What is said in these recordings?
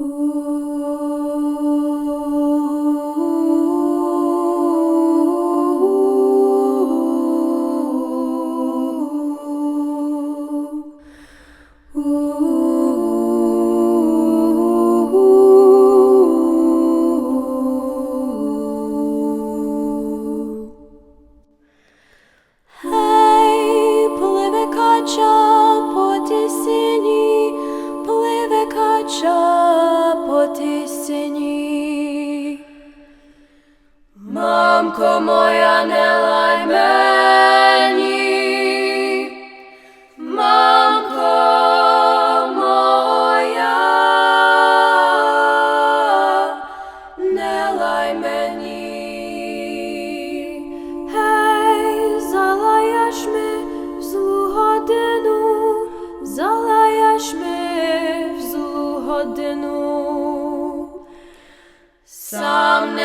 Ooh. Мамко моя,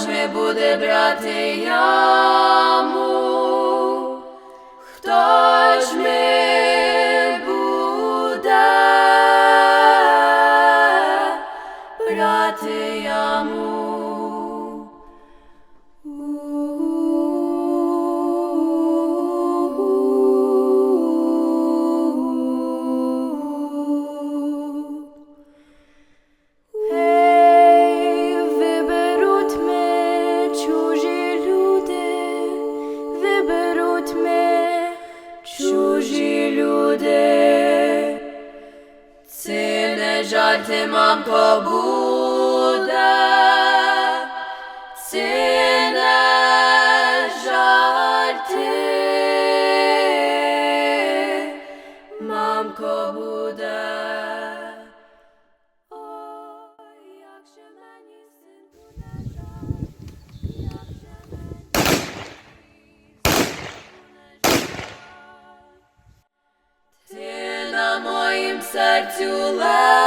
ж не буде брати яму? Люди. Це не жаль, ти, мамко, буде. серцю лежиш,